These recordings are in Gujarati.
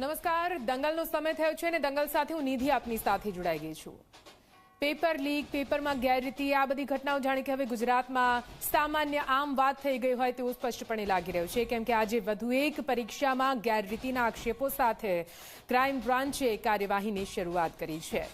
નમસ્કાર, દંગલનો સમય થયો છે અને દંગલ સાથે હું નિધિ આપની સાથે જોડાઈ ગઈ છું. પેપર લીક, પેપરમાં ગેરરીતિ, આ બધી ઘટનાઓ જાણે કે હવે ગુજરાતમાં સામાન્ય આમ વાત થઈ ગઈ હોય તેવું સ્પષ્ટપણે લાગી રહ્યું છે, કેમ કે આજે વધુ એક પરીક્ષામાં ગેરરીતિના આક્ષેપો સાથે ક્રાઇમ બ્રાન્ચે કાર્યવાહીની શરૂઆત કરી છે.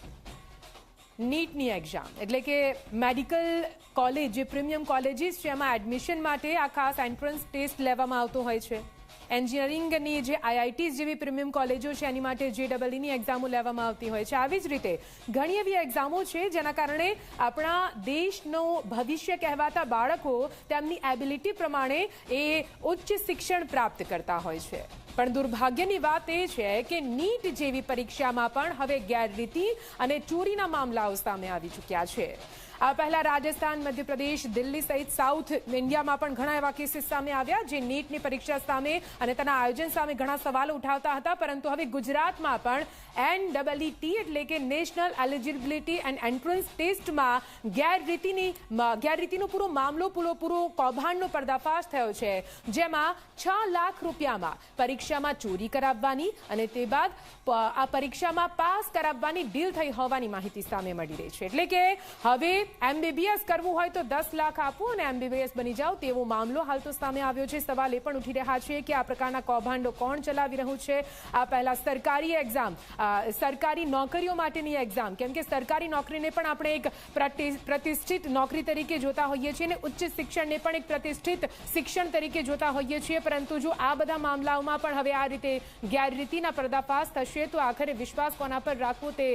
નીટની એક્ઝામ, એટલે કે મેડિકલ કોલેજ, જે પ્રીમિયમ કોલેજીસ છે, એમાં એડમિશન માટે આ ખાસ એન્ટ્રન્સ ટેસ્ટ લેવામાં આવતો હોય છે. એન્જિનિયરિંગની જે આઈઆઈટીઝ જેવી પ્રીમિયમ કોલેજો છે, એની માટે જે ડબલઈની એક્ઝામો લેવામાં આવતી હોય છે. આવી જ રીતે ઘણી એવી એક્ઝામો છે, જેના કારણે આપણા દેશનું ભવિષ્ય કહેવાતા બાળકો તેમની એબિલિટી પ્રમાણે એ ઉચ્ચ શિક્ષણ પ્રાપ્ત કરતા હોય છે. પણ દુર્ભાગ્યની વાત એ છે કે નીટ જેવી પરીક્ષામાં પણ હવે ગેરરીતિ અને ચોરીના મામલાઓ સામે આવી ચૂક્યા છે. આ પહેલા રાજસ્થાન, મધ્યપ્રદેશ, દિલ્હી સહિત સાઉથ ઇન્ડિયામાં પણ ઘણા એવા કેસીસ સામે આવ્યા જે નીટની પરીક્ષા સામે અને તેના આયોજન સામે ઘણા સવાલો ઉઠાવતા હતા. પરંતુ હવે ગુજરાતમાં પણ એનડબલઈટી એટલે કે નેશનલ એલિજિબિલિટી એન્ડ એન્ટ્રન્સ ટેસ્ટમાં ગેરરીતિની, ગેરરીતિનો પૂરો મામલો, પૂરો પૂરો કૌભાંડનો પર્દાફાશ થયો છે. જેમાં છ લાખ રૂપિયામાં પરીક્ષામાં ચોરી કરાવવાની અને તે બાદ આ પરીક્ષામાં પાસ કરાવવાની ડીલ થઈ હોવાની માહિતી સામે મળી રહી છે. એટલે કે હવે એમબીબીએસ કરવું હોય તો દસ લાખ આપવું અને એમબીબીએસ બની જાઓ તેવો મામલો હાલ તો સામે આવ્યો છે. સવાલ એ પણ ઉઠી રહ્યા છે કે આ પ્રકારના કૌભાંડો કોણ ચલાવી રહ્યું છે? આ પહેલા સરકારી એક્ઝામ સરકારી નોકરીઓ માટેની એક્ઝામ કેમ કે સરકારી નોકરીને પણ આપણે એક પ્રતિષ્ઠિત નોકરી તરીકે જોતા હોઈએ છીએ અને ઉચ્ચ શિક્ષણને પણ એક પ્રતિષ્ઠિત શિક્ષણ તરીકે જોતા હોઈએ છીએ. પરંતુ જો આ બધા મામલાઓમાં પણ હવે આ રીતે ગેરરીતિના પર્દાફાશ થશે તો આખરે વિશ્વાસ કોના પર રાખવો તે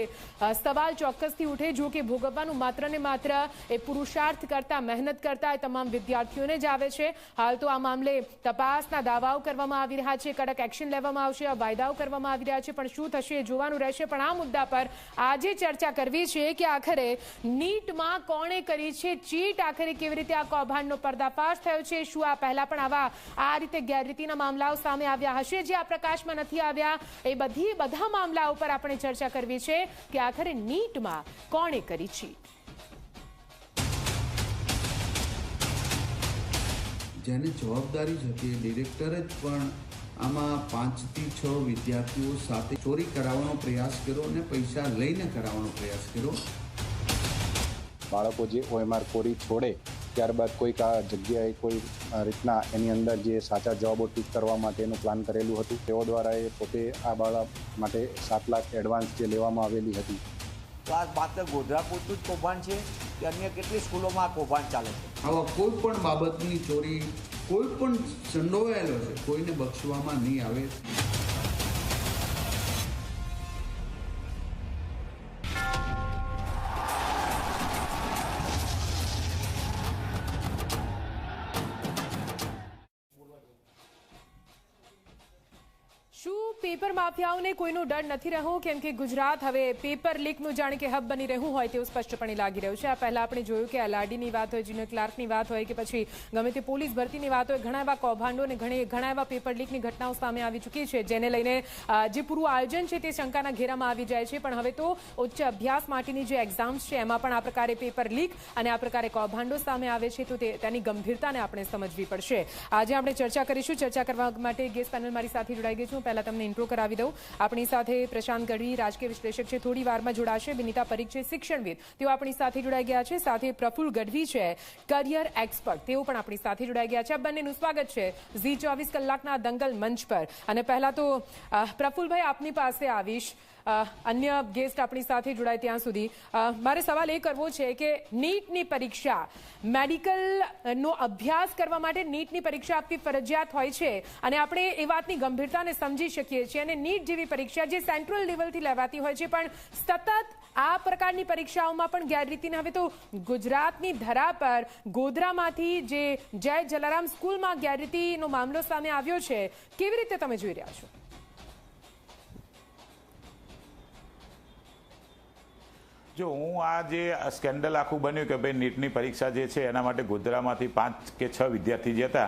સવાલ ચોક્કસથી ઉઠે, જો કે ભોગવવાનું માત્ર ને માત્ર એ પુરુષાર્થ કરતા, મહેનત કરતા એ તમામ વિદ્યાર્થીઓને જ આવે છે. હાલ તો આ મામલે તપાસના દાવાઓ કરવામાં આવી રહ્યા છે. કડક એક્શન લેવામાં આવશે, આ વાયદાઓ કરવામાં આવી રહ્યા છે. પણ શું થશે એ જોવાનું રહેશે. પણ આ મુદ્દા પર આજે ચર્ચા કરવી છે કે આખરે નીટમાં કોણે કરી છે, ચીટ આખરે કેવી રીતે આ કૌભાંડનો પર્દાફાશ થયો છે, શું આ પહેલા પણ આવા આ રીતે ગેરરીતિના મામલાઓ સામે આવ્યા હશે, જે આ પ્રકાશમાં નથી આવ્યા, એ બધી, બધા મામલાઓ પર આપણે ચર્ચા કરવી છે કે આખરે નીટમાં કોણે કરી ચીટ. જેને જવાબદારી જ હતી એ ડિરેક્ટરે જ પણ આમાં પાંચથી છ વિદ્યાર્થીઓ સાથે ચોરી કરાવવાનો પ્રયાસ કર્યો અને પૈસા લઈને કરાવવાનો પ્રયાસ કર્યો. બાળકો જે ઓએમઆર કોરી છોડે ત્યારબાદ કોઈક આ જગ્યાએ કોઈ રીતના એની અંદર જે સાચા જવાબો ટીક કરવા માટેનું પ્લાન કરેલું હતું તેઓ દ્વારા એ પોતે આ બાળક માટે સાત લાખ એડવાન્સ જે લેવામાં આવેલી હતી. તો આ માત્ર ગોધરા પૂરતું જ કૌભાંડ છે? કે અન્ય કેટલી સ્કૂલોમાં આ કૌભાંડ ચાલે છે? આવા કોઈ પણ બાબતની ચોરી કોઈ પણ સંડોવાયેલો છે, કોઈને બક્ષવામાં નહીં આવે. માફિયાઓને કોઈનો ડર નથી રહ્યો, કેમ કે ગુજરાત હવે પેપર લીકનું જાણે કે હબ બની રહ્યું હોય તેવું સ્પષ્ટપણે લાગી રહ્યું છે. આ પહેલા આપણે જોયું કે એલઆરડીની વાત હોય, જુનિયર ક્લાર્કની વાત હોય કે પછી ગમે તે પોલીસ ભરતીની વાત હોય, ઘણા એવા કૌભાંડો અને ઘણી ઘણા એવા પેપર લીકની ઘટનાઓ સામે આવી ચૂકી છે, જેને લઈને જે પૂરું આયોજન છે તે શંકાના ઘેરામાં આવી જાય છે. પણ હવે તો ઉચ્ચ અભ્યાસ માટેની જે એક્ઝામ્સ છે, એમાં પણ આ પ્રકારે પેપર લીક અને આ પ્રકારે કૌભાંડો સામે આવે છે, તો તેની ગંભીરતાને આપણે સમજવી પડશે. આજે આપણે ચર્ચા કરીશું. ચર્ચા કરવા માટે ગેસ્ટ પેનલ મારી સાથે જોડાઈ ગઈ છું. પહેલા તમને ઇન્ટ્રો કરાવી દઉં આપણી સાથે પ્રશાંત ગઢવી, રાજકીય વિશ્લેષક છે, થોડી વારમાં જોડાશે. વિનીતા પરીખ છે, શિક્ષણવિદ. તેઓ આપણી સાથે જોડાઈ ગયા છે. સાથે પ્રફુલ ગઢવી છે કરિયર એક્સપર્ટ તેઓ પણ આપણી સાથે જોડાઈ ગયા છે. આ બંનેનું સ્વાગત છે ઝી ચોવીસ કલાકના દંગલ મંચ પર. અને પહેલા તો પ્રફુલભાઈ આપની પાસે આવીશ. અન્ય ગેસ્ટ આપણી સાથે જોડાય ત્યાં સુધી. મારે સવાલ એ કરવો છે કે નીટની પરીક્ષા મેડિકલનો અભ્યાસ કરવા માટે નીટની પરીક્ષા આપવી ફરજિયાત હોય છે? અને આપણે એ વાતની ગંભીરતાને સમજી શકીએ છીએ. અને નીટ જેવી પરીક્ષા જે સેન્ટ્રલ લેવલથી લેવાતી હોય છે, પણ સતત આ પ્રકારની પરીક્ષાઓમાં પણ ગેરરીતિને. હવે તો ગુજરાતની ધરા પર ગોધરામાંથી જે જય જલારામ સ્કૂલમાં ગેરરીતિનો મામલો સામે આવ્યો છે, કેવી રીતે તમે જોઈ રહ્યા છો? જો હું આ જે સ્કેન્ડલ આખું બન્યું કે ભાઈ નીટની પરીક્ષા જે છે એના માટે ગોધરામાંથી પાંચ કે છ વિદ્યાર્થી જે હતા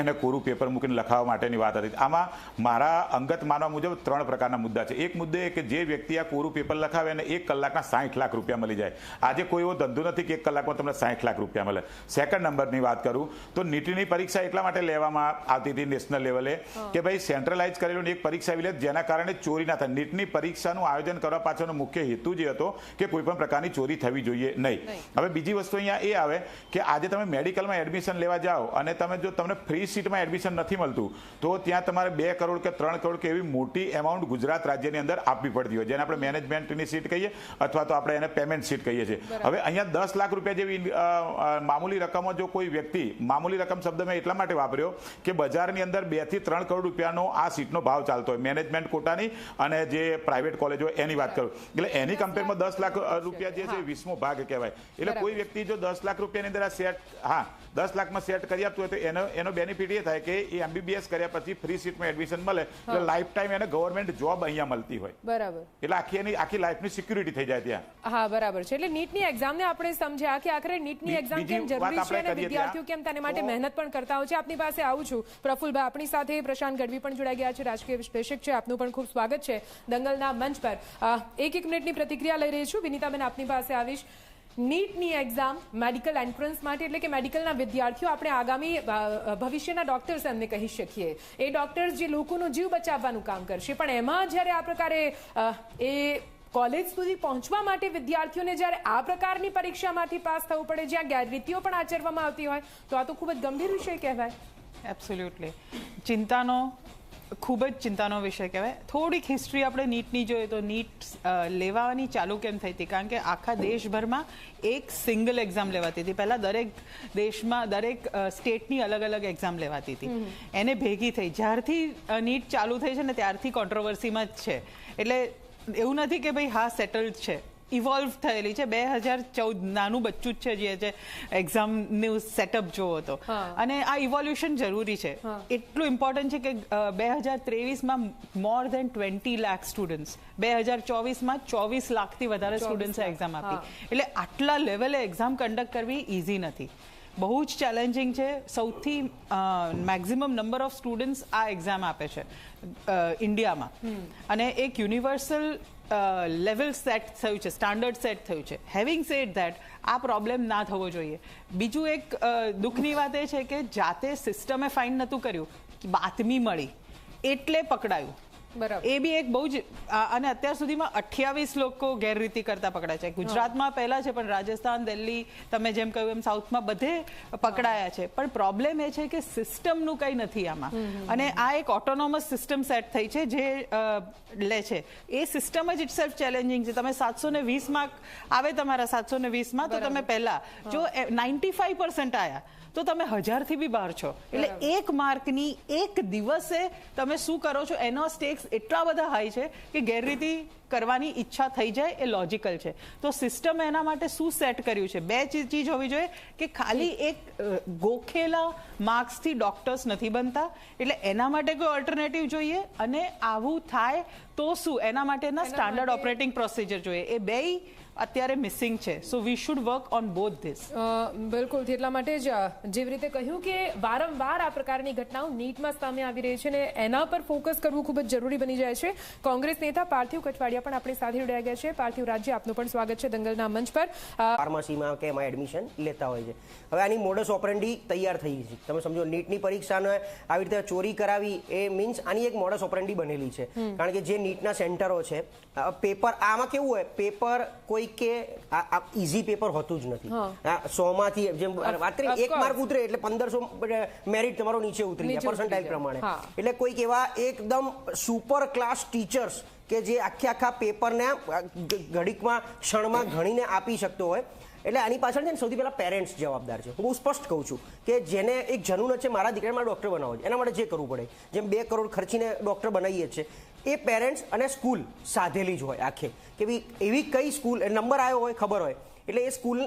એને કોરું પેપર મૂકીને લખાવવા માટેની વાત હતી. આમાં મારા અંગત માનવા મુજબ ત્રણ પ્રકારના મુદ્દા છે. એક મુદ્દે એ કે જે વ્યક્તિ આ કોરું પેપર લખાવે એને એક કલાકના સાઠ લાખ રૂપિયા મળી જાય. આજે કોઈ એવો ધંધો નથી કે એક કલાકમાં તમને સાઠ લાખ રૂપિયા મળે. સેકન્ડ નંબરની વાત કરું તો નીટની પરીક્ષા એટલા માટે લેવામાં આવતી હતી નેશનલ લેવલે કે ભાઈ સેન્ટ્રલાઇઝ કરેલું એક પરીક્ષા આવી લે જેના કારણે ચોરી ના થાય. નીટની પરીક્ષાનું આયોજન કરવા પાછળનો મુખ્ય હેતુ જે હતો કે કોઈ પણ પ્રકારની ચોરી થવી જોઈએ નહીં. હવે બીજી વસ્તુ અહીંયા એ આવે કે આજે તમે મેડિકલમાં એડમિશન લેવા જાઓ અને તમે જો તમને ફ્રી સીટમાં એડમિશન નથી મળતું તો ત્યાં તમારે બે કરોડ કે ત્રણ કરોડ કે એવી મોટી એમાઉન્ટ ગુજરાત રાજ્યની અંદર આપવી પડતી હોય. જેને આપણે મેનેજમેન્ટની સીટ કહીએ અથવા તો આપણે એને પેમેન્ટ સીટ કહીએ છીએ. હવે અહીંયા દસ લાખ રૂપિયા જેવી મામૂલી રકમો જો કોઈ વ્યક્તિ મામૂલી રકમ શબ્દ મેં એટલા માટે વાપર્યો કે બજારની અંદર બેથી ત્રણ કરોડ રૂપિયાનો આ સીટનો ભાવ ચાલતો હોય. મેનેજમેન્ટ કોટાની અને જે પ્રાઇવેટ કોલેજો એની વાત કરું. એટલે એની કમ્પેરમાં દસ લાખ અ, રૂપિયા જે છે વીસમો ભાગ કહેવાય. એટલે કોઈ વ્યક્તિ જો દસ લાખ રૂપિયાની અંદર આ શેર હા. દસ લાખમાં સેટ કરી આપતું હોય તો એનો એનો બેનિફિટ એ થાય કે એ એમબીબીએસ કર્યા પછી ફ્રી સીટમાં એડમિશન મળે. એટલે લાઈફ ટાઈમ એને ગવર્મેન્ટ જોબ અહીંયા મળતી હોય. બરાબર. એટલે આખી એની આખી લાઈફની સિક્યુરિટી થઈ જાય ત્યાં. હા બરાબર છે. એટલે નીટની એક્ઝામને આપણે સમજ્યા કે આખરે નીટની એક્ઝામ કેમ જરૂરી છે અને વિદ્યાર્થીઓ કેમ તેના માટે મહેનત પણ કરતા હોય છે? આપની પાસે આવું છું. પ્રફુલભાઈ આપણી સાથે પ્રશાંત ગઢવી પણ જોડાઈ ગયા છે. રાજકીય વિશ્લેષક છે. આપનું પણ ખૂબ સ્વાગત છે દંગલના મંચ પર. એક એક મિનિટની પ્રતિક્રિયા લઈ રહી છું. વિનીતાબેન આપની પાસે આવીશ. નીટની એક્ઝામ મેડિકલ એન્ટ્રન્સ માટે, એટલે કે મેડિકલના વિદ્યાર્થીઓ આપણે આગામી ભવિષ્યના ડોક્ટર્સ એમને કહી શકીએ. એ ડોક્ટર્સ જે લોકોનો જીવ બચાવવાનું કામ કરશે. પણ એમાં જ્યારે આ પ્રકારે એ કોલેજ સુધી પહોંચવા માટે વિદ્યાર્થીઓને જ્યારે આ પ્રકારની પરીક્ષામાંથી પાસ થવું પડે, જ્યાં ગેરરીતિઓ પણ આચરવામાં આવતી હોય, તો આ તો ખૂબ જ ગંભીર વિષય કહેવાય. એબ્સોલ્યુટલી ચિંતાનો ખૂબ જ ચિંતાનો વિષય કહેવાય. થોડીક હિસ્ટ્રી આપણે નીટની જોઈએ તો નીટ લેવાની ચાલુ કેમ થઈ હતી? કારણ કે આખા દેશભરમાં એક સિંગલ એક્ઝામ લેવાતી હતી. પહેલાં દરેક દેશમાં દરેક સ્ટેટની અલગ અલગ એક્ઝામ લેવાતી હતી. એને ભેગી થઈ. જ્યારથી નીટ ચાલુ થઈ છે ને ત્યારથી કોન્ટ્રોવર્સીમાં જ છે. એટલે એવું નથી કે ભાઈ હા સેટલ્ડ છે. ઇવોલ્વ થયેલી છે. બે હજાર ચૌદ નાનું બચ્ચું જ છે જે છે એક્ઝામનું સેટઅપ જોવો તો. અને આ ઇવોલ્યુશન જરૂરી છે. એટલું ઇમ્પોર્ટન્ટ છે કે બે હજાર ત્રેવીસમાં more than twenty lakh students બે હજાર ચોવીસમાં ચોવીસ લાખથી વધારે 24 સ્ટુડન્ટ્સે એક્ઝામ. આપી. એટલે આટલા લેવલે એક્ઝામ કન્ડક્ટ કરવી ઇઝી નથી. બહુ જ ચેલેન્જિંગ છે. સૌથી મેક્ઝિમમ નંબર ઓફ સ્ટુડન્ટ્સ આ એક્ઝામ આપે છે ઇન્ડિયામાં અને એક યુનિવર્સલ લેવલ સેટ થયું છે સ્ટાન્ડર્ડ સેટ થયું છે. હેવિંગ સેડ ધેટ આ પ્રોબ્લેમ ના થવો જોઈએ. બીજું એક દુઃખની વાત એ છે કે જાતે સિસ્ટમે ફાઇન નહોતું કર્યું બાતમી મળી. એટલે પકડાયું. એ બી એક બહુ જ અને અત્યાર સુધીમાં અઠ્યાવીસ લોકો ગેરરીતિ કરતા પકડાયા છે. ગુજરાતમાં પહેલા છે પણ રાજસ્થાન દિલ્હી તમે જેમ કહ્યું એમ સાઉથમાં બધે પકડાયા છે. પણ પ્રોબ્લેમ એ છે કે સિસ્ટમનું કંઈ નથી આમાં. અને આ એક ઓટોનોમસ સિસ્ટમ સેટ થઈ છે જે લે છે. એ સિસ્ટમ જ ઇટસેલ્ફ ચેલેન્જિંગ છે. તમે સાતસો ને વીસ માર્ક આવે તમારા સાતસો ને વીસમાં તો તમે પહેલા જો નાઇન્ટી ફાઈવ પર્સન્ટ આવ્યા તો તમે હજારથી બી બહાર છો. એટલે એક માર્કની એક દિવસે તમે શું કરો છો? એનો સ્ટેક્સ એટલા બધા હાઈ છે કે ગેરરીતિ કરવાની ઈચ્છા થઈ જાય એ લોજિકલ છે. તો સિસ્ટમ એના માટે શું સેટ કર્યું છે? બે ચીજ હોવી જોઈએ કે ખાલી એક ગોખેલા માર્ક્સથી ડોક્ટર્સ નથી બનતા. એટલે એના માટે કોઈ ઓલ્ટરનેટિવ જોઈએ અને આવું થાય તો શું? એના માટેના સ્ટાન્ડર્ડ ઓપરેટિંગ પ્રોસિજર જોઈએ. એ બેય અત્યારે મિસિંગ છે. So we should work on both this બિલકુલ. એટલા માટે જ જેવી રીતે કહ્યું કે વારંવાર આ પ્રકારની ઘટનાઓ નીટમાં સામે આવી રહી છે અને એના પર ફોકસ કરવું ખૂબ જ જરૂરી બની જાય છે. કોંગ્રેસ નેતા પાર્થિવ કઠવાડિયા પણ આપણી સાથે જોડાયા ગયા છે. પાર્થિવ રાજ્ય આપનું પણ સ્વાગત છે દંગલના મંચ પર. ફાર્મસીમાં કે એમાં એડમિશન લેતા હોય છે. હવે આની મોડસ ઓપરેન્ડી તૈયાર થઈ છે. તમે સમજો નીટની પરીક્ષાને આવી રીતે ચોરી કરાવી એ મીન્સ આની એક મોડસ ઓપરેન્ડી બનેલી છે. કારણ કે જે નીટના સેન્ટરો છે પેપર આમાં કેવું હોય પેપર કોઈ કે આ ઇઝી પેપર હોતું જ નથી. સો સોમાંથી જેમ વાત કરી એક. માર્ક ઉતરે એટલે પંદરસો મેરિટ તમારો નીચે ઉતરી જાય પર્સન્ટાઇલ પ્રમાણે. એટલે કોઈક એવા એકદમ સુપર ક્લાસ ટીચર્સ કે જે આખે આખા પેપરને ઘડીકમાં ક્ષણમાં ગણીને આપી શકતો હોય. એટલે આની પાછળ છે ને સૌથી પહેલાં પેરેન્ટ્સ જવાબદાર છે. હું બહુ સ્પષ્ટ કહું છું કે જેને એક જનૂન છે મારા દીકરાને મારા ડૉક્ટર બનાવવો છે. એના માટે જે કરવું પડે. જેમ બે કરોડ ખર્ચીને ડૉક્ટર બનાવીએ છીએ એ પેરેન્ટ્સ અને સ્કૂલ સાધેલી જ હોય આખે. કે ભાઈ એવી કઈ સ્કૂલ નંબર આવ્યો હોય, ખબર હોય. એટલે એ સ્કૂલ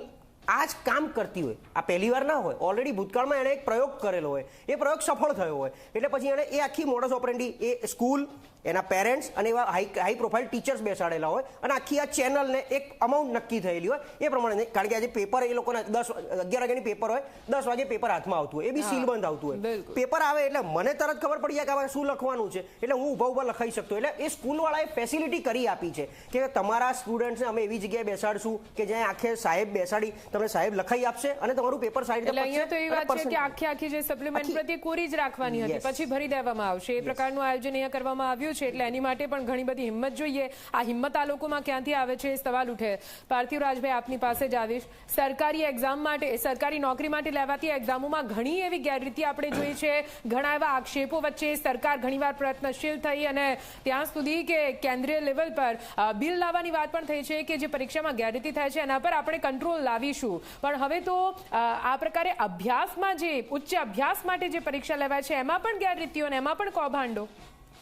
આ જ કામ કરતી હોય. આ પહેલી વાર ના હોય. ઓલરેડી ભૂતકાળમાં એણે એક પ્રયોગ કરેલો હોય. એ પ્રયોગ સફળ થયો હોય. એટલે પછી એણે એ આખી મોડસ ઓપરેન્ડી એ સ્કૂલ એના પેરેન્ટ્સ અને એવા હાઈ હાઈ પ્રોફાઇલ ટીચર્સ બેસાડેલા હોય અને આખી આ ચેનલને એક અમાઉન્ટ નક્કી થયેલી હોય. એ પ્રમાણે કારણ કે આજે પેપર એ લોકોના દસ અગિયાર વાગ્યાની પેપર હોય દસ વાગે પેપર હાથમાં આવતું હોય. એ બી સીલબંધ આવતું હોય. પેપર આવે એટલે મને તરત ખબર પડી જાય કે આમાં શું લખવાનું છે. એટલે હું ઊભા ઊભા લખાઈ શકતો. એટલે એ સ્કૂલવાળાએ ફેસિલિટી કરી આપી છે કે તમારા સ્ટુડન્ટ્સને અમે એવી જગ્યાએ બેસાડશું કે જ્યાં આખે સાહેબ બેસાડી તમને સાહેબ લખાઈ આપશે અને તમારું પેપર સાઈડ એટલે અહીંયા તો એ વાત છે કે આખી આખી જે સપ્લિમેન્ટ પ્રત્યે કોરી જ રાખવાની હતી. પછી ભરી દેવામાં આવશે. એ પ્રકારનું આયોજન અહીંયા કરવામાં આવ્યું છે એટલે એની માટે પણ ઘણી બધી હિંમત જોઈએ. આ હિંમત આ લોકોમાં ક્યાંથી આવે છે એ સવાલ ઉઠે. પાર્થિવ રાજભાઈ આપની પાસે જ આવીશ. સરકારી એક્ઝામ માટે, સરકારી નોકરી માટે લેવાતી એક્ઝામોમાં ઘણી એવી ગેરરીતિ આપણે જોઈ છે. ઘણા એવા આક્ષેપો વચ્ચે સરકાર ઘણીવાર પ્રયત્નશીલ થઈ અને ત્યાં સુધી કે કેન્દ્રીય લેવલ પર બિલ લાવવાની વાત પણ થઈ છે કે જે પરીક્ષામાં ગેરરીતિ થાય છે એના પર આપણે કંટ્રોલ લાવીશું. પણ હવે તો આ પ્રકારે અભ્યાસમાં જે, ઉચ્ચ અભ્યાસ માટે જે પરીક્ષા લેવાય છે, એમાં પણ ગેરરીતિઓ અને એમાં પણ કૌભાંડો.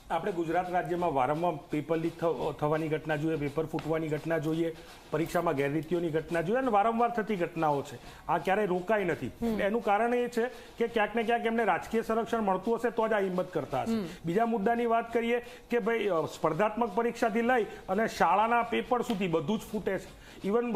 આપણે ગુજરાત રાજ્યમાં વારંવાર પેપર લીક થવાની ઘટના જોઈએ પેપર ફૂટવાની ઘટના જોઈએ પરીક્ષામાં ગેરરીતિઓની ઘટના જોઈએ અને વારંવાર થતી ઘટનાઓ છે. આ ક્યારેય રોકાઈ નથી. એનું કારણ એ છે કે ક્યાંક ને ક્યાંક એમને રાજકીય સંરક્ષણ મળતું હશે તો જ આ હિંમત કરતા હશે. બીજા મુદ્દાની વાત કરીએ કે ભાઈ સ્પર્ધાત્મક પરીક્ષાથી લઈ અને શાળાના પેપર સુધી બધું જ ફૂટે છે. ઇવન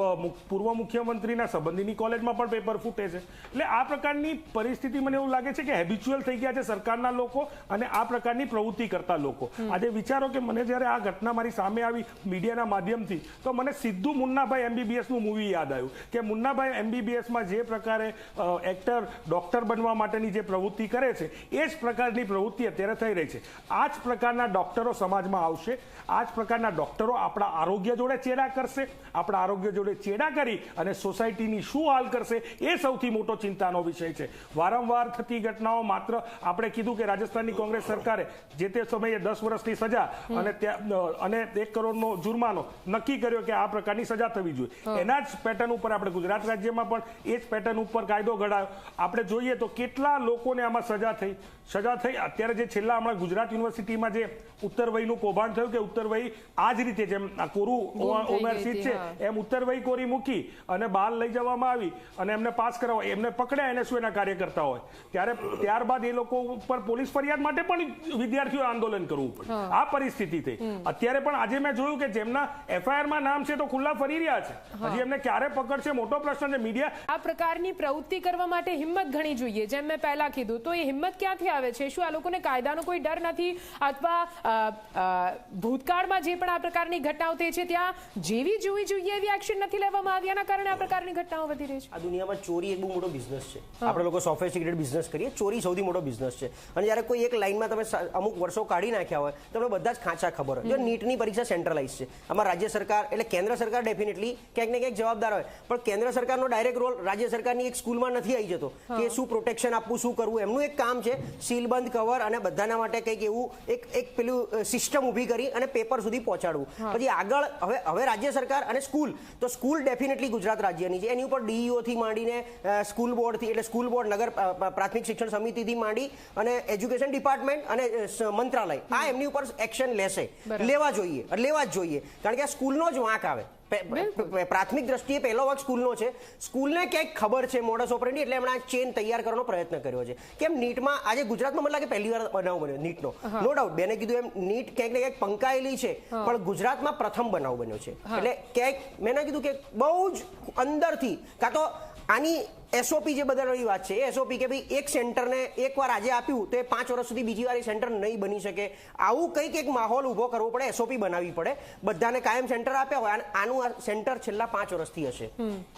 પૂર્વ મુખ્યમંત્રીના સંબંધીની કોલેજમાં પણ પેપર ફૂટે છે. એટલે આ પ્રકારની પરિસ્થિતિ મને એવું લાગે છે કે હેબિચ્યુઅલ થઈ ગયા છે સરકારના લોકો અને આ પ્રકારની પ્રવૃત્તિ કરતા લોકો. આજે વિચારો કે મને જ્યારે આ ઘટના મારી સામે આવી મીડિયાના માધ્યમથી તો મને સીધું મુન્નાભાઈ એમબીબીએસનું મૂવી યાદ આવ્યું કે મુન્નાભાઈ એમબીબીએસમાં જે પ્રકારે એક્ટર ડોક્ટર બનવા માટેની જે પ્રવૃત્તિ કરે છે એ જ પ્રકારની પ્રવૃત્તિ અત્યારે થઈ રહી છે. આ જ પ્રકારના ડોક્ટરો સમાજમાં આવશે આ જ પ્રકારના ડોક્ટરો આપણા આરોગ્ય જોડે ચેડા કરશે આપણા આરોગ્ય જોડે ચેડા કરી અને સોસાયટીની શું હાલ કરશે એ સૌથી મોટો ચિંતાનો વિષય છે. વારંવાર થતી ઘટનાઓ માત્ર આપણે કીધું કે રાજસ્થાનની કોંગ્રેસ સરકારે જે તે સમયે દસ વર્ષની સજા અને અને એક કરોડનો જુર્માનો નક્કી કર્યો કે આ પ્રકારની સજા થવી જોઈએ. એના જ પેટર્ન ઉપર આપણે ગુજરાત રાજ્યમાં પણ એ જ પેટર્ન ઉપર કાયદો ઘડાયો. આપણે જોઈએ તો કેટલા લોકોને આમાં સજા થઈ. સજા થઈ. અત્યારે જે છેલ્લા હમણાં ગુજરાત યુનિવર્સિટીમાં જે ઉત્તરવયનું કૌભાંડ થયું કે ઉત્તરવયી આ જ રીતે જેમ કોરું ગુમ થઈ ઉંમર ગઈ સીટ હતી, છે. એમ ઉત્તરવયી કોરી મૂકી અને બહાર લઈ જવામાં આવી અને એમને પાસ કરાવવા. એમને પકડ્યા એને શું એના કાર્યકર્તા હોય. ત્યારે ત્યારબાદ એ લોકો ઉપર પોલીસ ફરિયાદ માટે પણ વિદ્યાર્થીઓ આંદોલન કરવું પડે આ પરિસ્થિતિ થઈ અત્યારે પણ આજે મેં જોયું કે જેમના એફઆઈઆરમાં નામ છે તો ખુલ્લા ફરી રહ્યા છે. હજી એમને ક્યારે પકડશે મોટો પ્રશ્ન છે. મીડિયા આ પ્રકારની પ્રવૃત્તિ કરવા માટે હિંમત ઘણી જોઈએ. જેમ મેં પહેલા કીધું તો એ હિંમત ક્યાંથી આવે છે. શું આ લોકોને કાયદાનો કોઈ ડર નથી? અથવા ભૂતકાળમાં જે પણ આ પ્રકારની ઘટનાઓ થઈ છે ત્યાં જેવી જોવી જોઈએ એવી એક્શન નથી લેવામાં આવી એના કારણે આ પ્રકારની ઘટનાઓ વધી રહી છે. આ દુનિયામાં ચોરી એક બહુ મોટો બિઝનેસ છે. આપણે લોકો સોફિસ્ટિકેટેડ બિઝનેસ કરીએ ચોરી સૌથી મોટો બિઝનેસ છે. અને જ્યારે કોઈ એક લાઈનમાં તમે અમુક વર્ષો કાઢી નાખ્યા હોય તમને બધા જ ખાંચા ખબર હોય. જો નીટની પરીક્ષા સેન્ટ્રલાઇઝ છે. આમાં રાજ્ય સરકાર એટલે કેન્દ્ર સરકાર ડેફિનેટલી ક્યાંક ને ક્યાંક જવાબદાર હોય. પણ કેન્દ્ર સરકારનો ડાયરેક્ટ રોલ રાજ્ય સરકારની એક સ્કૂલમાં નથી આવી જતો. કે શું પ્રોટેક્શન આપવું શું કરવું એમનું એક કામ છે સીલબંધ કવર અને બધાના માટે કંઈક એવું એક એક પેલું સિસ્ટમ ઊભી કરી અને પેપર સુધી પહોંચાડવું. પછી આગળ હવે હવે રાજ્ય સરકાર અને સ્કૂલ તો સ્કૂલ ડેફિનેટલી ગુજરાત રાજ્યની છે. એની ઉપર ડીઈઓથી માંડીને સ્કૂલ બોર્ડથી એટલે સ્કૂલ બોર્ડ નગર પ્રાથમિક શિક્ષણ સમિતિથી માંડી અને એજ્યુકેશન ડિપાર્ટમેન્ટ અને મંત્રાલય. આ એમની ઉપર એક્શન લેશે. લેવા જોઈએ. લેવા જ જોઈએ. કારણ કે આ સ્કૂલનો જ વાંક આવે. પ્રાથમિક દ્રષ્ટિએ પહેલો વખત સ્કૂલનો છે. સ્કૂલને ક્યાંક ખબર છે મોડસ ઓપરેન્ડી એટલે એમણે આ ચેન તૈયાર કરવાનો પ્રયત્ન કર્યો છે. કેમ નીટમાં આજે ગુજરાતમાં મને લાગે પહેલી વાર બનાવ બન્યો નીટનો. નો ડાઉટ બેને કીધું એમ નીટ ક્યાંક ને ક્યાંક પંકાયેલી છે પણ ગુજરાતમાં પ્રથમ બનાવ બન્યો છે. એટલે ક્યાંક મેં કીધું કે બહુ જ અંદરથી કાં તો આની એસઓપી જે બદલવાની વાત છે એસઓપી કે ભાઈ એક સેન્ટરને એકવાર આજે આપ્યું તો એ પાંચ વર્ષ સુધી બીજી વાર એ સેન્ટર નહીં બની શકે. આવું કંઈક એક માહોલ ઊભો કરવો પડે એસઓપી બનાવવી પડે. બધાને કાયમ સેન્ટર આપ્યા હોય અને આનું આ સેન્ટર છેલ્લા પાંચ વર્ષથી હશે.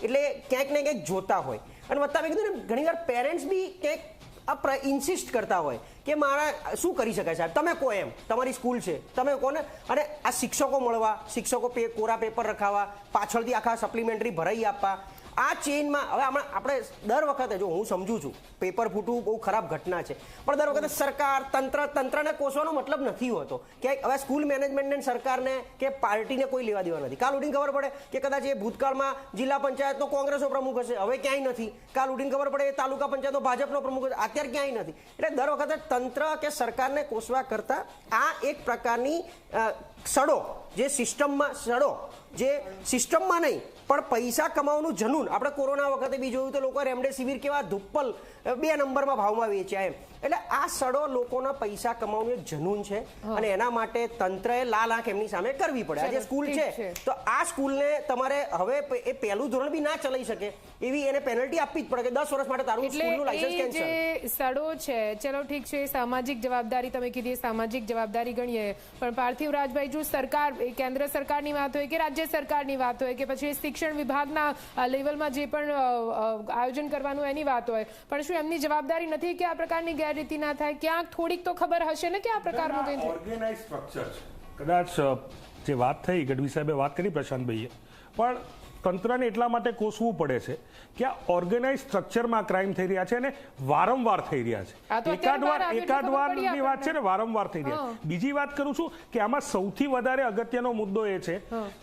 એટલે ક્યાંક ને ક્યાંક જોતા હોય. અને વત્તા મેં કીધું ને ઘણીવાર પેરેન્ટ્સ બી ક્યાંક આ ઇન્સિસ્ટ કરતા હોય કે મારા શું કરી શકાય સાહેબ? તમે કહો એમ. તમારી સ્કૂલ છે. તમે કહો ને અને આ શિક્ષકો મળવા શિક્ષકો પે કોરા પેપર રખાવા પાછળથી આખા સપ્લિમેન્ટરી ભરાઈ આપવા. આ ચેઇનમાં, હવે હમણાં આપણે દર વખતે જો હું સમજુ છું, પેપર ફૂટવું બહુ ખરાબ ઘટના છે, પણ દર વખતે સરકાર, તંત્ર, તંત્રને કોસવાનો મતલબ નથી હોતો કે હવે સ્કૂલ મેનેજમેન્ટને સરકારને કે પાર્ટીને કોઈ લેવા દેવા નથી. કાલ ઉઠીને ખબર પડે કે કદાચ એ ભૂતકાળમાં જિલ્લા પંચાયતનો કોંગ્રેસનો પ્રમુખ હશે. હવે ક્યાંય નથી. કાલ ઉઠીને ખબર પડે એ તાલુકા પંચાયતનો ભાજપનો પ્રમુખ હશે. અત્યારે ક્યાંય નથી. એટલે દર વખતે તંત્ર કે સરકારને કોસવા કરતા આ એક પ્રકારની સડો, જે સિસ્ટમમાં, સડો, જે સિસ્ટમમાં નહીં પણ પૈસા કમાવાનું જનૂન. આપણે કોરોના વખતે બી જોયું તો લોકો રેમડેસિવિર કેવા ધુપ્પલ બે નંબરમાં ભાવમાં વેચ્યા એમ. એટલે આ સડો લોકોના પૈસા કમાવું એક જનૂન છે અને એના માટે તંત્રએ લાલ આંખ એમની સામે કરવી પડે. આજે સ્કૂલ છે. તો આ સ્કૂલને તમારે હવે એ પહેલું ધોરણ બી ના ચલાવી શકે એવી એને પેનલ્ટી આપવી જ પડે કે દસ વર્ષ માટે તારું સ્કૂલનું લાયસન્સ કેન્સલ જે સડો છે ચલો ઠીક છે સામાજિક જવાબદારી તમે કીધી સામાજિક જવાબદારી ગણીએ. પણ પાર્થિવ રાજભાઈ જો સરકાર કેન્દ્ર સરકારની વાત હોય કે રાજ્ય સરકારની વાત હોય કે પછી શિક્ષણ વિભાગના લેવલમાં જે પણ આયોજન કરવાનું એની વાત હોય. પણ શું એમની જવાબદારી નથી કે આ પ્રકારની ગેરરીતિ ના થાય. ક્યાંક થોડીક તો ખબર હશે ને કે આ પ્રકારનું કંઈ ઓર્ગેનાઇઝ સ્ટ્રક્ચર છે. કદાચ જે વાત થઈ ગઢવી સાહેબે વાત કરી પ્રશાંતભાઈએ પણ તંત્રને એટલા માટે કોસવું પડે છે કે આ ઓર્ગેનાઇઝ સ્ટ્રક્ચરમાં ક્રાઇમ થઈ રહ્યા છે અને વારંવાર થઈ રહ્યા છે. એકાદ વાર એકાદ ખબર વાર પડી ની વાત છે ને. વારંવાર થઈ રહ્યા. છે બીજી વાત કરું છું કે આમાં સૌથી વધારે અગત્યનો મુદ્દો એ છે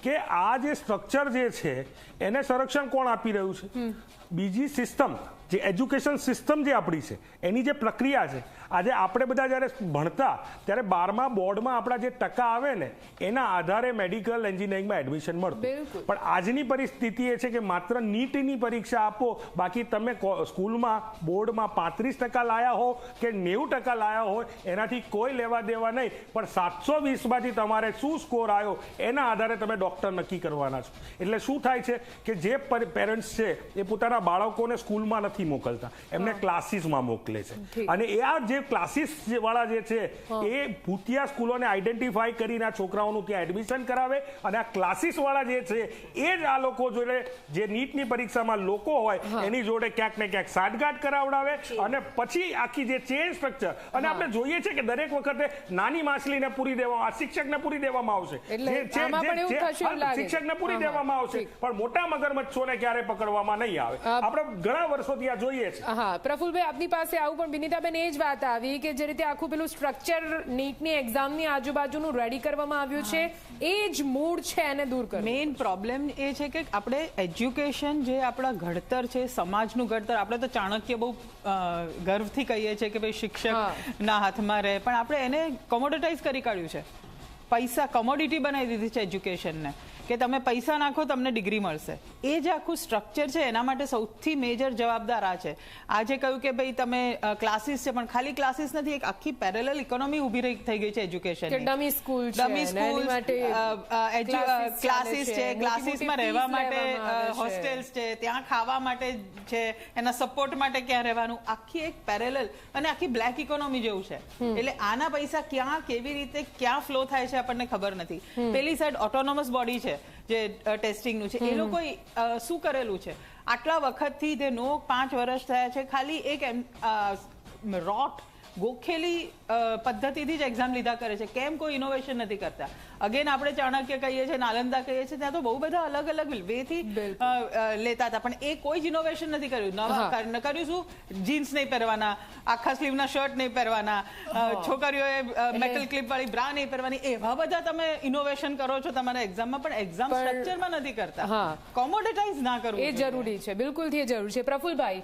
કે આ જે સ્ટ્રક્ચર જે છે એને સંરક્ષણ કોણ આપી રહ્યું છે? બીજી સિસ્ટમ જે એજ્યુકેશન સિસ્ટમ જે આપણી છે એની જે પ્રક્રિયા છે આજે આપણે બધા જ્યારે ભણતા ત્યારે બારમા બોર્ડમાં આપણા જે ટકા આવે ને એના આધારે મેડિકલ એન્જિનિયરિંગમાં એડમિશન મળતું. પણ આજની પરિસ્થિતિ એ છે કે માત્ર નીટની પરીક્ષા આપો બાકી તમે કો- સ્કૂલમાં બોર્ડમાં પાંત્રીસ ટકા લાયા હો કે નેવું ટકા લાયા હોય એનાથી કોઈ લેવા દેવા નહીં. પણ સાતસો વીસમાંથી તમારે શું સ્કોર આવ્યો એના આધારે તમે ડૉક્ટર નક્કી કરવાના છો. એટલે શું થાય છે કે જે પેરેન્ટ્સ છે એ પોતાના બાળકોને સ્કૂલમાં નથી મોકલતા. એમને ક્લાસીસમાં મોકલે છે. અને એ આ જે ક્લાસીસ વાળા જે છે એ ભૂતિયા સ્કૂલોને આઈડેન્ટિફાઈ કરીને આ છોકરાઓનું ત્યાં એડમિશન કરાવે અને આ ક્લાસીસ વાળા જે છે એ જ આ લોકો જોડે જે નીટની પરીક્ષામાં લોકો હોય એની જોડે ક્યાંક ને ક્યાંક સાઠગાંઠ કરાવડાવે અને પછી આખી જે ચેન સ્ટ્રક્ચર અને આપણે જોઈએ છે કે દરેક વખતે નાની માછલીને પૂરી દેવામાં શિક્ષકને પૂરી દેવામાં આવશે. શિક્ષકને પૂરી. દેવામાં આવશે પણ મોટા મગરમચ્છોને ક્યારે પકડવામાં નહીં આવે. આપણે ઘણા વર્ષોથી આ જોઈએ છે. હા પ્રફુલભાઈ આપની પાસે આવું પણ વિનીતાબેન એ જ વાત આવી કે જે રીતે આખું પેલું સ્ટ્રક્ચર નીટની એક્ઝામની આજુબાજુનું રેડી કરવામાં આવ્યું છે એ જ મૂળ છે એને દૂર કરવું. મેઇન પ્રોબ્લેમ એ છે કે આપણે એજ્યુકેશન જે આપણા ઘડતર છે સમાજનું ઘડતર આપણે તો ચાણક્ય બહુ ગર્વથી કહીએ છીએ કે ભાઈ શિક્ષકના હાથમાં રહે પણ આપણે એને કોમોડિટાઇઝ કરી કાઢ્યું છે. પૈસા કોમોડિટી બનાવી દીધી છે એજ્યુકેશનને કે તમે પૈસા નાખો તમને ડિગ્રી મળશે. એ જે આખું સ્ટ્રક્ચર છે એના માટે સૌથી મેજર જવાબદાર આ છે. આજે કહ્યું કે ભાઈ તમે ક્લાસીસ છે પણ ખાલી ક્લાસીસ નથી એક આખી પેરેલલ ઇકોનોમી ઊભી થઈ ગઈ છે education dummy school dummy school માટે ક્લાસીસ છે ક્લાસીસમાં રહેવા માટે. હોસ્ટેલ્સ છે. ત્યાં ખાવા માટે છે એના સપોર્ટ માટે ક્યાં રહેવાનું? આખી એક પેરેલલ અને આખી બ્લેક ઇકોનોમી જેવું છે. એટલે આના પૈસા ક્યાં કેવી રીતે ક્યાં ફ્લો થાય છે આપણને ખબર નથી. પેલી સાઈડ ઓટોનોમસ બોડી છે. જે ટેસ્ટિંગનું છે એ લોકોએ શું કરેલું છે? આટલા વખતથી જે નો પાંચ વર્ષ થયા છે ખાલી એક એમ રોટ ગોખેલી પદ્ધતિથી જ એક્ઝામ લીધા કરે છે. કેમ કોઈ ઇનોવેશન નથી કરતા? અગેન આપણે ચાણક્ય કહીએ છીએ નાલંદા કહીએ છીએ ત્યાં તો બહુ બધા અલગ અલગ વેથી લેતા હતા. પણ એ કોઈ જ ઇનોવેશન નથી કર્યું. કર્યું શું? જીન્સ નહીં પહેરવાના આખા સ્લીવના શર્ટ નહીં પહેરવાના છોકરીઓએ મેટલ ક્લિપ વાળી બ્રા નહીં પહેરવાની. એવા બધા તમે ઇનોવેશન કરો છો તમારા એક્ઝામમાં પણ એક્ઝામ સ્ટ્રક્ચરમાં નથી કરતા. કોમોડિટાઇઝ ના કરવું એ જરૂરી છે. બિલકુલથી એ જરૂરી છે. પ્રફુલભાઈ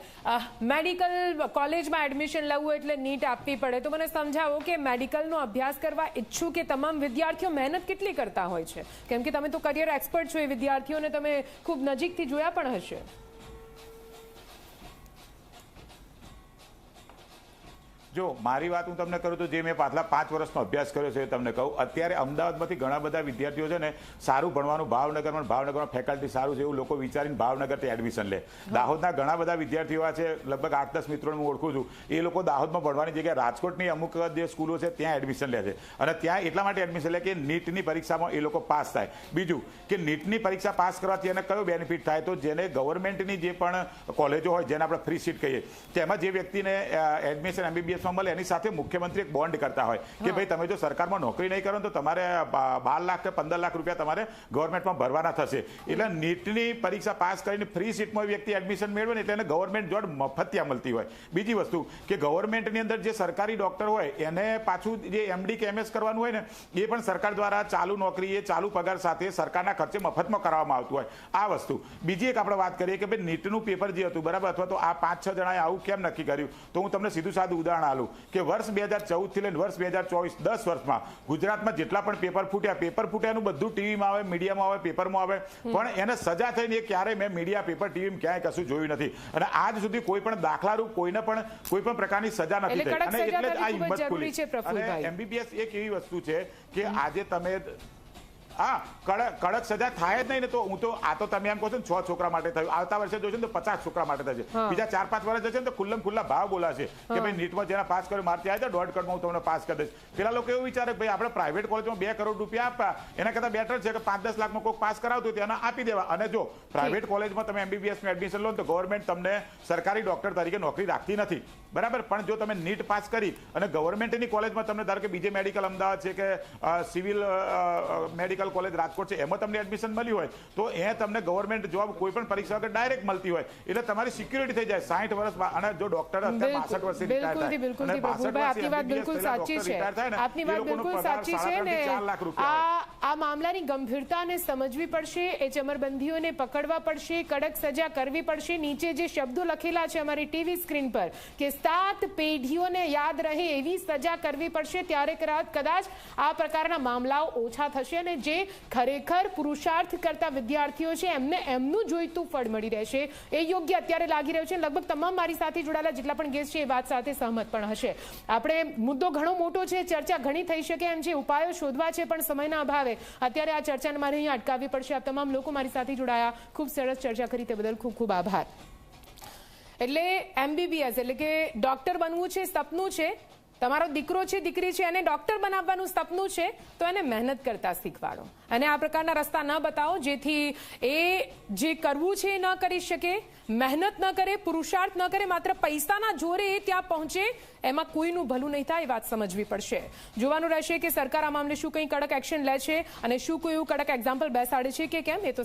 મેડિકલ કોલેજમાં એડમિશન લેવું એટલે નીટ આપવી પડે. તો મને સમજાવો કે મેડિકલનો અભ્યાસ કરવા ઈચ્છું કે તમામ વિદ્યાર્થીઓ મહેનત કેટલી કરતા હોય છે? કેમ કે તમે તો કરિયર એક્સપર્ટ છો, એ વિદ્યાર્થીઓને તમે ખૂબ નજીકથી જોયા પણ હશે. જો મારી વાત હું તમને કરું તો જે મેં પાછલા પાંચ વર્ષનો અભ્યાસ કર્યો છે એ તમને કહું. અત્યારે અમદાવાદમાંથી ઘણા બધા વિદ્યાર્થીઓ છે ને સારું ભણવાનું ભાવનગરમાં ભાવનગરમાં ફેકલ્ટી સારું છે એવું લોકો વિચારીને ભાવનગરથી એડમિશન લે. દાહોદના ઘણા બધા વિદ્યાર્થીઓ છે લગભગ આઠ દસ મિત્રોને હું ઓળખું છું. એ લોકો દાહોદમાં ભણવાની જગ્યાએ રાજકોટની અમુક જે સ્કૂલો છે ત્યાં એડમિશન લે છે. અને ત્યાં એટલા માટે એડમિશન લે કે નીટની પરીક્ષામાં એ લોકો પાસ થાય. બીજું કે નીટની પરીક્ષા પાસ કરવાથી એને કયો બેનિફિટ થાય? તો જેને ગવર્મેન્ટની જે પણ કોલેજો હોય જેને આપણે ફ્રી સીટ કહીએ તેમાં જે વ્યક્તિને એડમિશન એમબીબીએસમાં મળે એની સાથે મુખ્યમંત્રી એક બોન્ડ કરતા હોય કે ભાઈ તમે જો સરકારમાં નોકરી નહીં કરો તો તમારે બાર લાખ કે પંદર લાખ રૂપિયા તમારે ગવર્મેન્ટમાં ભરવાના થશે. એટલે નીટની પરીક્ષા પાસ કરીને ફ્રી સીટમાં વ્યક્તિ એડમિશન મેળવે ને એટલે એને ગવર્મેન્ટ જોડ મફતિયા મળતી હોય. બીજી વસ્તુ કે ગવર્મેન્ટની અંદર જે સરકારી ડોક્ટર હોય એને પાછું જે એમડી કે એમએસ કરવાનું હોય ને એ પણ સરકાર દ્વારા ચાલુ નોકરી એ ચાલુ પગાર સાથે સરકારના ખર્ચે મફતમાં કરાવવામાં આવતું હોય. આ વસ્તુ. બીજી એક આપણે વાત કરીએ કે ભાઈ નીટનું પેપર જે હતું બરાબર? અથવા તો આ પાંચ છ જણાએ આવું કેમ નક્કી કર્યું? તો હું તમને સીધું સાદું ઉદાહરણ આલું કે વર્ષ બે હજાર ચૌદથી લઈને વર્ષ બે હજાર ચોવીસ દસ વર્ષમાં ગુજરાતમાં જેટલા પણ પેપર ફૂટ્યા પેપર ફૂટ્યાનું બધું ટીવીમાં આવે મીડિયામાં આવે પેપરમાં આવે. પણ એને સજા થઈને એ ક્યારેય મેં મીડિયા પેપર ટીવીમાં ક્યાંય કશું જોયું નથી. અને આજ સુધી કોઈ પણ દાખલારૂપ કોઈને પણ કોઈ પણ પ્રકારની સજા નથી થઈ. અને એટલે આ હિંમત ખુલી. અને એમબીબીએસ એક એવી વસ્તુ છે કે આજે તમે હા કડક કડક સજા થાય જ નહીં ને તો હું તો આ તો તમે એમ કહો છો ને છ છોકરા માટે થયું. આવતા વર્ષે જોશે ને તો પચાસ છોકરા માટે થશે. બીજા ચાર પાંચ વર્ષ જશે ને તો ખુલ્લમ ખુલ્લા ભાવ બોલાશે કે ભાઈ નીટમાં જેના પાસ કર્યો મારથી આવ્યા દોઢ કરોડમાં હું તમને પાસ કરી દઈશ. પેલા લોકો એવું વિચારે ભાઈ આપણે પ્રાઇવેટ કોલેજમાં બે કરોડ રૂપિયા આપ્યા એના કરતાં બેટર છે કે પાંચ દસ લાખમાં કોઈક પાસ કરાવતું તેના આપી દેવા. અને જો પ્રાઇવેટ કોલેજમાં તમે એમબીબીએસ એડમિશન લો તો ગવર્મેન્ટ તમને સરકારી ડોક્ટર તરીકે નોકરી રાખતી નથી. બરાબર? પણ જો તમે નીટ પાસ કરી અને ગવર્મેન્ટની કોલેજમાં તમને ધારો કે બીજે મેડિકલ અમદાવાદ છે કે સિવિલ મેડિકલ કોલેજ રાજકોટ છે એમાં તમને એડમિશન મળ્યું હોય તો એ તમને ગવર્મેન્ટ જોબ કોઈ પણ પરીક્ષા વગર ડાયરેક્ટ મળતી હોય. એટલે તમારી સિક્યુરિટી થઈ જાય. સાઠ વર્ષ અને જો ડોક્ટર અત્યારે બિલકુલ, 62 વર્ષે retire થાય. 62 પ્રભુભાઈ, આપની વાત બિલકુલ સાચી છે. આપની વાત બિલકુલ સાચી છે ને આ મામલાની ગંભીરતાને સમજવી પડશે એ ચમરબંધીઓને પકડવા પડશે કડક સજા કરવી પડશે. નીચે જે શબ્દો લખેલા છે અમારી ટીવી સ્ક્રીન પર કે સાત પેઢીઓને યાદ રહે એવી સજા કરવી પડશે ત્યારે કદાચ આ પ્રકારના મામલાઓ ઓછા થશે અને જે ખરેખર પુરુષાર્થ કરતા વિદ્યાર્થીઓ છે, એમને એમનું જોઈતું ફળ મળી રહેશે. એ યોગ્ય અત્યારે લાગી રહ્યું છે લગભગ તમામ મારી સાથે જોડાયેલા જેટલા પણ ગેસ્ટ છે, એ વાત સાથે સહમત પણ હશે. આપણે મુદ્દો ઘણો મોટો છે, ચર્ચા ઘણી થઈ શકે એમ છે, ઉપાયો શોધવા છે, પણ સમયના અભાવે અત્યારે આ ચર્ચાને મારે અહીં અટકાવવી પડશે. આ તમામ લોકો મારી સાથે જોડાયા. ખૂબ સરસ ચર્ચા કરી, તે બદલ ખૂબ ખૂબ આભાર. એટલે એમબીબીએસ એટલે કે ડોક્ટર બનવું છે, સપનું છે. તમારો દીકરો છે, દીકરી છે, અને ડોક્ટર બનાવવાનું સપનું છે, તો એને મહેનત કરતા શીખવાડો. અને આ પ્રકારના રસ્તા ન બતાવો, જેથી એ જે કરવું છે એ ન કરી શકે, મહેનત ન કરે, પુરુષાર્થ ન કરે, માત્ર પૈસાના જોરે એ ત્યાં પહોંચે, એમાં કોઈનું ભલું નહીં થાય એ વાત સમજવી પડશે. જોવાનું રહેશે કે સરકાર આ મામલે શું કંઈ કડક એક્શન લે છે અને શું કોઈ એવું કડક એક્ઝામ્પલ બેસાડે છે કે કેમ, એ તો